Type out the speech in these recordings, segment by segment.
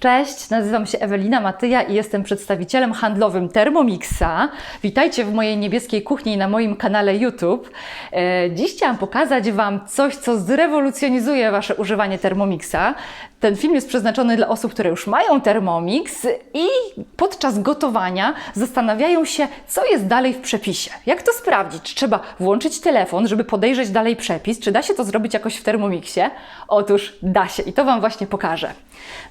Cześć, nazywam się Ewelina Matyja i jestem przedstawicielem handlowym Thermomixa. Witajcie w mojej niebieskiej kuchni na moim kanale YouTube. E, Dziś chciałam pokazać Wam coś, co zrewolucjonizuje Wasze używanie Thermomixa. Ten film jest przeznaczony dla osób, które już mają Thermomix i podczas gotowania zastanawiają się, co jest dalej w przepisie. Jak to sprawdzić? Czy trzeba włączyć telefon, żeby podejrzeć dalej przepis? Czy da się to zrobić jakoś w Thermomixie? Otóż da się i to Wam właśnie pokażę.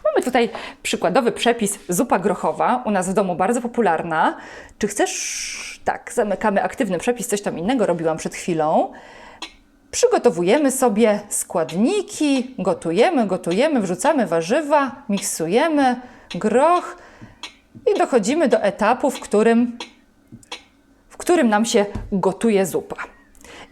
Mamy tutaj przykładowy przepis zupa grochowa, u nas w domu bardzo popularna. Czy chcesz? Tak, zamykamy aktywny przepis, coś tam innego robiłam przed chwilą. Przygotowujemy sobie składniki, gotujemy, gotujemy, wrzucamy warzywa, miksujemy groch i dochodzimy do etapu, w którym, w którym nam się gotuje zupa.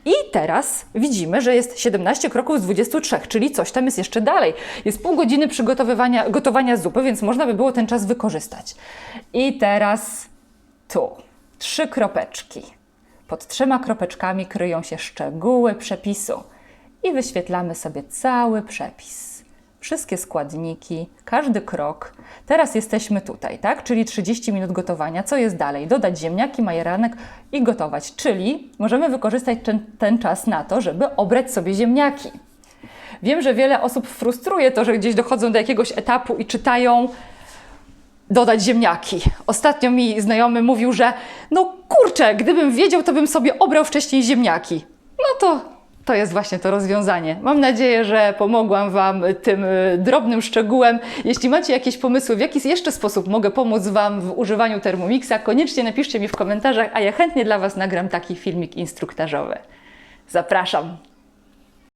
I teraz widzimy, że jest 17 kroków z 23, czyli coś tam jest jeszcze dalej. Jest pół godziny przygotowywania, gotowania zupy, więc można by było ten czas wykorzystać. I teraz tu trzy kropeczki. Pod trzema kropeczkami kryją się szczegóły przepisu i wyświetlamy sobie cały przepis. Wszystkie składniki, każdy krok. Teraz jesteśmy tutaj, tak? Czyli 30 minut gotowania. Co jest dalej? Dodać ziemniaki, majeranek i gotować. Czyli możemy wykorzystać ten, ten czas na to, żeby obrać sobie ziemniaki. Wiem, że wiele osób frustruje to, że gdzieś dochodzą do jakiegoś etapu i czytają dodać ziemniaki. Ostatnio mi znajomy mówił, że no kurczę, gdybym wiedział, to bym sobie obrał wcześniej ziemniaki. No to to jest właśnie to rozwiązanie. Mam nadzieję, że pomogłam Wam tym y, drobnym szczegółem. Jeśli macie jakieś pomysły, w jaki jeszcze sposób mogę pomóc Wam w używaniu Thermomixa, koniecznie napiszcie mi w komentarzach, a ja chętnie dla Was nagram taki filmik instruktażowy. Zapraszam!